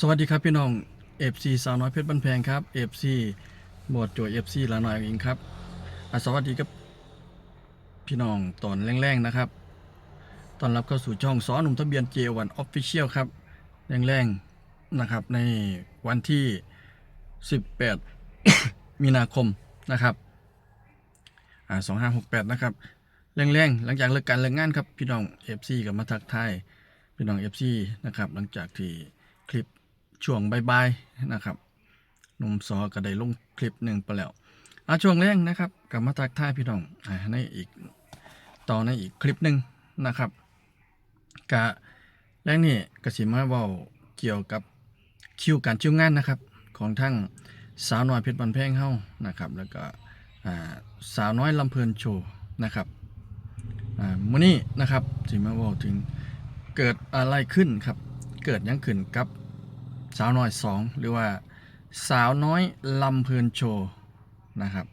สวัสดีครับพี่น้อง FC สาวน้อยเพชรบ้านแพงครับ FC หมวดโจ FC ลาหน่อยเองครับสวัสดีครับพี่น้องตอนแรงๆนะครับตอนรับเข้าสู่ช่องสอนหนุ่มทะเบียน J1 Official ครับแรงๆนะครับในวันที่ 18 มีนาคมนะครับอ่า2568 นะครับแรงๆหลังจากเลิกการเลิกงานครับพี่น้อง FC กับมาทักทายพี่น้อง FC นะครับหลังจากที่คลิป ช่วงบายๆนะครับหนุ่มซอก็ได้ลงคลิปหนึ่งไปแล้วอะช่วงแรกนะครับกลับมาทักทายพี่น้องอ่าในอีกต่อในอีกคลิปหนึ่งนะครับกะแรกนี่กสิมาเว้าเกี่ยวกับคิวการชิวงานนะครับ ของทั้งสาวน้อยเพชรบันแพงเฮานะครับ แล้วก็อ่าสาวน้อยลำเพลินโชว์นะครับอ่ามื้อนี้นะครับสิมาเว้าถึงเกิดอะไรขึ้นครับ เกิดยังขึ้นกับ สาวน้อยสองหรือว่าสาวน้อยลำเพลินโชว์นะครับ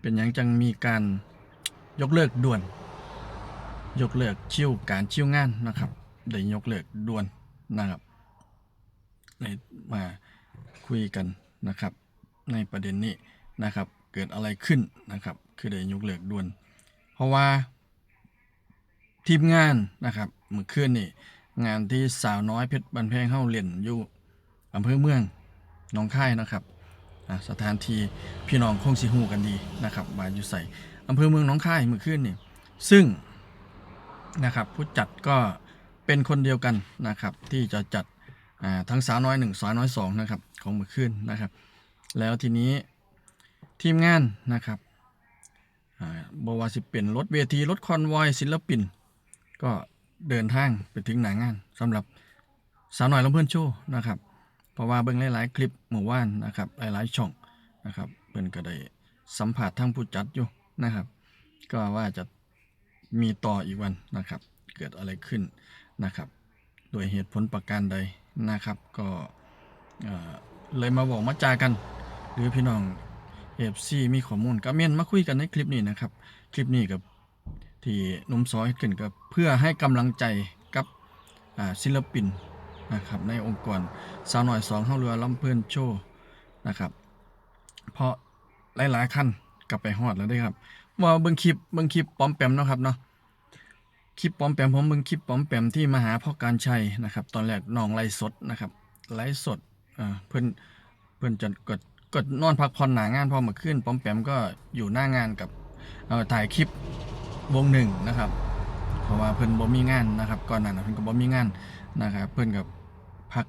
เป็นหยังจังมีการยกเลิกด่วน ยกเลิกชิวการชิวงานนะครับได้ยกเลิกด่วนนะครับในมาคุยกันนะครับ ในประเด็นนี้นะครับ เกิดอะไรขึ้นนะครับ คือได้ยกเลิกด่วน เพราะว่าทีมงานนะครับเมื่อคืนนี่ งานที่สาวน้อยเพชรบันแพงเข้าเล่นอยู่อำเภอเมืองหนองคายนะครับอะสถานที่พี่น้องคงสิฮูกันดีนะครับว่าอยู่ใส่อำเภอเมืองหนองคายเมื่อคืนนี่ซึ่งนะครับผู้จัดก็เป็นคนเดียวกันนะครับที่จะจัดอ่าทั้งสาวน้อยหนึ่งสาวน้อยสองนะครับของเมื่อคืนนะครับ แล้วทีนี้ทีมงานนะครับอ่าบว่าสิเป็นรถเวทีรถคอนวอยศิลปิน ก็ เดินทางไปถึงหนางานสำหรับสาวหน่อยลำเพื่อนโชว์นะครับ เพราะว่าเบิ่งหลายๆ คลิปเมื่อวานนะครับหลายๆช่องนะครับเพิ่นก็ได้สัมผัสทั้งผู้จัดอยู่นะครับ ก็ว่าจะมีต่ออีกวันนะครับ เกิดอะไรขึ้นนะครับ โดยเหตุผลประการใดนะครับ ก็เออเลยมาบอกมาจากัน หรือพี่น้องเอฟซีมีข้อมูลก็เมียนมาคุยกันในคลิปนี้นะครับ คลิปนี้กับ ที่นุ่มซอยขึ้นกับเพื่อให้กำลังใจกับศิลปินนะครับในองค์กรสาวหน่อยสองเฮาเรือลำเพื่อนโชว์นะครับ เพราะหลายๆขั้นกลับไปฮอดแล้วด้วยครับว่าเบิ่งคลิปเบิ่งคลิปป้อมแปมเนาะครับเนาะคลิปป้อมแปมผมเบิ่งคลิปป้อมแปมที่มหาพ่อการชัยนะครับ ตอนแรกน้องไรสดนะครับไรสดเพิ่อนเพื่อนจะกดกดนอนพักผ่อนหนางานพอมาขึ้นป้อมแปมก็อยู่หน้างานกับถ่ายคลิป วงหนึ่งนะครับ เพราะว่าเพื่อนบ่มีงานนะครับ ก่อนหน้านั้นเพื่อนก็บ่มีงานนะครับ เพื่อนกับพัก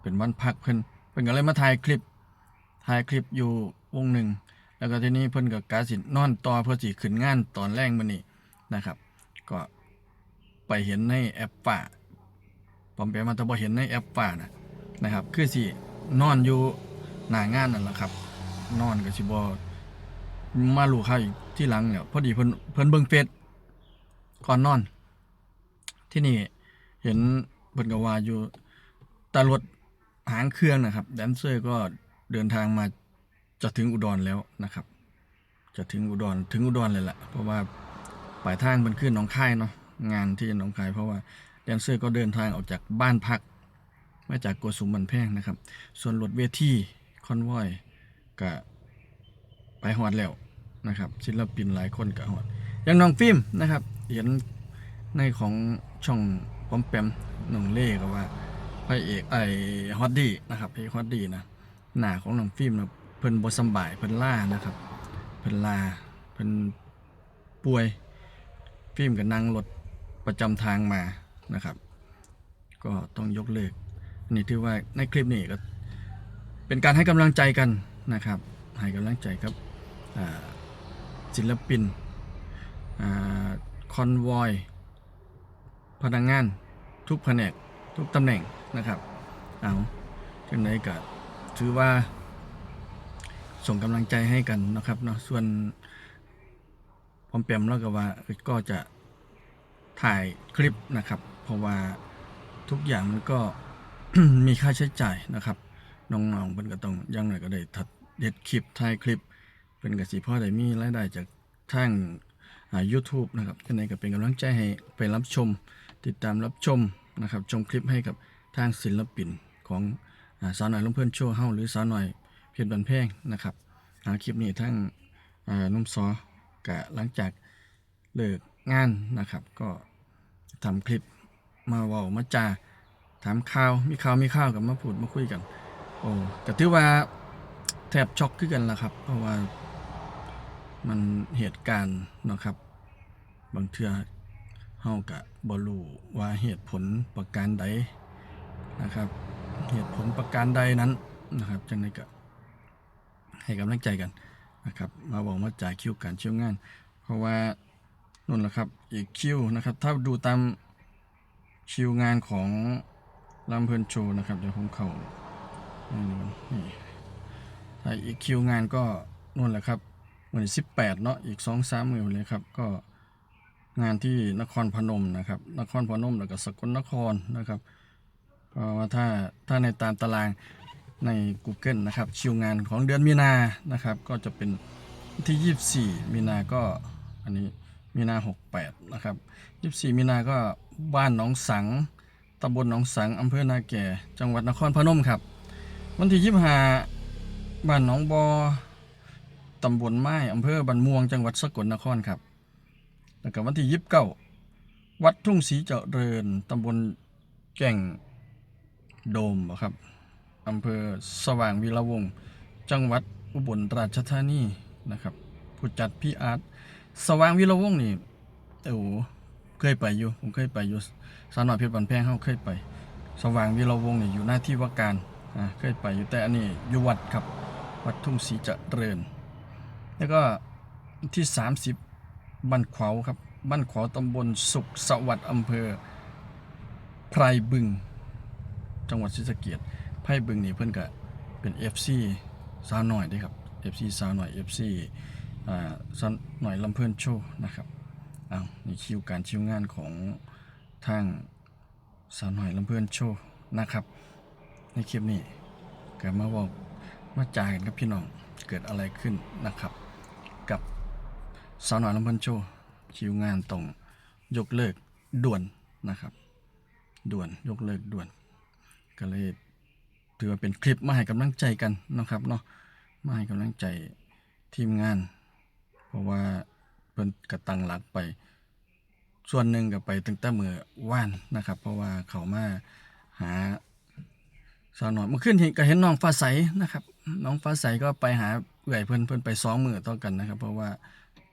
เป็นวันพักเพื่อนเพื่อนก็เลยมาถ่ายคลิปถ่ายคลิปอยู่วงหนึ่งแล้วก็ทีนี้เพื่อนก็กาสินอนต่อเพื่อสิขึ้นงานตอนแรกมื้อนี้นะครับ ก็ไปเห็นในแอปป่าปอมแปมมันจะบ่เห็นในแอปป่านะนะครับ คือสินอนอยู่หน้างานนั่นแหละครับ นอนกับชิบอมาลูกค้าอีก ที่หลังเนี่ยพอดีเพิ่นเพิ่นเบิ่งเฟซก่อนนอน ที่นี่เห็นเพิ่นก็ว่าอยู่ตารถหางเครื่องนะครับ แดนเซอร์ก็เดินทางมาจะถึงอุดรแล้วนะครับ จะถึงอุดรถึงอุดรเลยแหละเพราะว่าปลายทางมันขึ้นหนองคายเนาะงานที่หนองคาย เพราะว่าแดนเซอร์ก็เดินทางออกจากบ้านพักมาจากโกสุมบันแพงนะครับ ส่วนรถเวทีคอนวอยก็ไปหอดแล้ว นะครับศิลปินหลายคนก็หอดอย่างน้องฟิล์มนะครับเห็นในของช่องปอมแปมน้องเล่ก็ว่าพระเอกไอฮอตดี้นะครับพระเอกฮอตดี้นะหน้าของน้องฟิล์มนะเพิ่นบ่สำบายเพิ่นล่านะครับเพิ่นลาเพิ่นป่วยฟิล์มก็นั่งรถประจำทางมานะครับ ก็ต้องยกเลิกอันนี้ถือว่าในคลิปนี้ก็เป็นการให้กำลังใจกันนะครับให้กำลังใจครับอ่า ศิลปินคอนวอยพนักงานทุกแผนกทุกตำแหน่งนะครับ เอาจังไดก็ถือว่า ส่งกำลังใจให้กันนะครับเนาะส่วนพอมเปียมแล้วก็ว่าก็จะถ่ายคลิปนะครับ เพราะว่าทุกอย่างมันก็มีค่าใช้จ่ายนะครับน้องๆเพิ่นก็ต้องยังหน่อยก็ได้ทัดเด็ดคลิปถ่ายคลิป เพิ่นกสิพ่อได้มีรายได้จากทางอ่า YouTube นะครับจังไดก็เป็นกำลังใจให้ไปรับชม ติดตามรับชมนะครับ ชมคลิปให้กับทางศิลปินของสาวหน่อยลำเพื่อนโชว์เฮาหรือสาวหน่อยเพชรบันแพงนะครับคลิปนี้ทั้งนุ่มซอกะหลังจากเลิกงานนะครับ ก็ทำคลิปมาว้ามาจาถามข่าวมีข่าวมีข่าวกับมาพูดมาคุยกัน โอ้ก็ถือว่าแทบช็อกขึ้นกันละครับ เพราะว่า มันเหตุการณ์นะครับ บางเทื่อเฮากะบ่รู้ว่าเหตุผลประการใดนะครับ เหตุผลประการใดนั้นนะครับจังไดก็ให้กำลังใจกันนะครับ มาบอกมาจ่ายคิวการเชี่ยวงาน เพราะว่านู่นแหละครับอีกคิวนะครับ ถ้าดูตามคิวงานของลำเพลินโชว์นะครับเดี๋ยวผมเขานี่นี่ถ้าอีกคิวงานก็นู่นแหละครับ วันที่สิบแปดเนาะอีกสองสามมือเลยครับ ก็งานที่นครพนมนะครับ นครพนมแล้วก็สกลนครนะครับเพราะว่าถ้าถ้าในตามตารางใน Google นะครับคิวงานของเดือนมีนานะครับ ก็จะเป็นที่ 24 มีนาก็อันนี้มีนา 68 นะครับ 24 มีนาก็บ้านหนองสังตำบลหนองสังอำเภอนาแก่ จังหวัดนครพนมครับ วันที่ 25 บ้านหนองบอ ตำบลไม้อำเภอบันม่วงจังหวัดสกลนครครับ แล้วก็วันที่29วัดทุ่งศรีเจริญตำบลแก่งโดมครับอำเภอสว่างวีระวงจังหวัดอุบลราชธานีนะครับ ผู้จัดพี่อาร์ตสว่างวีระวงนี่โอ้โหเคยไปอยู่ผมเคยไปอยู่สานอยเพชรบันแพงเขาเคยไป สว่างวีระวงนี่อยู่หน้าที่ว่าการอ่าเคยไปอยู่แต่อันนี้อยู่วัดครับวัดทุ่งศรีเจริญ แล้วก็ที่ 30บ้านขวาวครับบ้านขวาวตำบลสุขสวัสดิ์อำเภอไพรบึง จังหวัดศรีสะเกษไพรบึงนี่เพิ่อนก็เป็น FC สาวหน่อยด้ครับ FC สาวหน่อย FC อ่าสาวหน่อยลำเพิ่อนโชว์นะครับอ้าวนี่คิวการคิวงานของทางสาวหน่อยลำเพื่อนโชว์นะครับ ในคลิปนี้เกิดมาบอกมาจ่ายกันกับพี่น้องเกิดอะไรขึ้นนะครับ สาวหน่อยลำพื่อนโชคิวงานตรงยกเลิกด่วนนะครับ ด่วนยกเลิกด่วน ก็เลยถือว่าเป็นคลิปมาให้กำลังใจกันนะครับเนาะมาให้กำลังใจทีมงาน เพราะว่าเพิ่นกระตังหลักไป ส่วนหนึ่งก็ไปตั้งแต่เมื่อว่านนะครับ เพราะว่าเขามาหาสาวน้อยเมื่อคืนเห็นก็เห็นน้องฟ้าใสนะครับ น้องฟ้าใสก็ไปหาเอื่อยเพิ่นเพิ่นไปสองมือต่อกันนะครับ เพราะว่า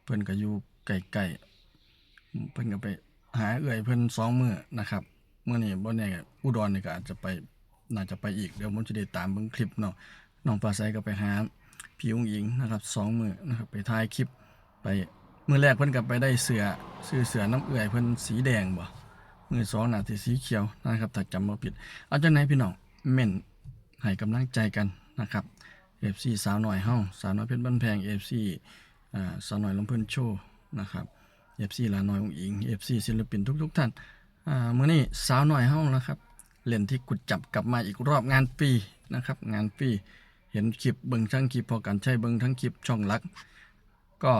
เพิ่นก็อยู่ไกลๆเพิ่นก็ไปหาเอื่อยเพิ่นสองมือนะครับเมื่อนี้บ่แน่อุดรนี่ก็อาจจะไปน่าจะไปอีกเดี๋ยวผมจะได้ตามเบิ่งคลิปเนาะน้องฟ้าใสก็ไปหาพี่อุ้งอิงนะครับสองมือนะครับไปถ่ายคลิปไปมือแรกเพิ่นกับไปได้เสือซื้อเสือน้ำเอื่อยเพิ่นสีแดงบ่มือสองน่ะสิสีเขียวนะครับถ้าจำบ่ผิด เอาจังไหนพี่น้องเม่นให้กำลังใจกันนะครับ FC สาวหน่อยเฮาสาวน้อยเพชรบ้านแพง FC อ่า สาวหน่อยลำเพิ่นโชว์นะครับ FC ลาน้อยองอิง FC ศิลปินทุก ๆ ท่านอ่ามื้อนี้สาวหน่อยเฮานะครับเล่นที่กุดจับกลับมาอีกรอบงานฟรีนะครับงานฟรีเห็นคลิปเบิ่งทั้งคลิปพอกันใช้เบิ่งทั้งคลิปช่องลัก ก็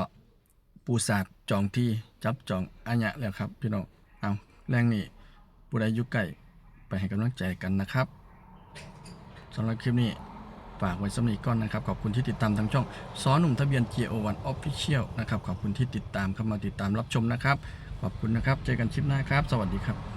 ปูศาสตร์จองที่จับจองอัญญะแล้วครับพี่น้องเอาแรงนี้ผู้ใดอยู่ใกล้ไปให้กำลังใจกันนะครับสำหรับคลิปนี้ ฝากไว้สำหรับอีกก้อนนะครับ ขอบคุณที่ติดตามทางช่องซ้อหนุ่มทะเบียน GO1 Official นะครับ ขอบคุณที่ติดตามเข้ามาติดตามรับชมนะครับ ขอบคุณนะครับ เจอกันคลิปหน้าครับ สวัสดีครับ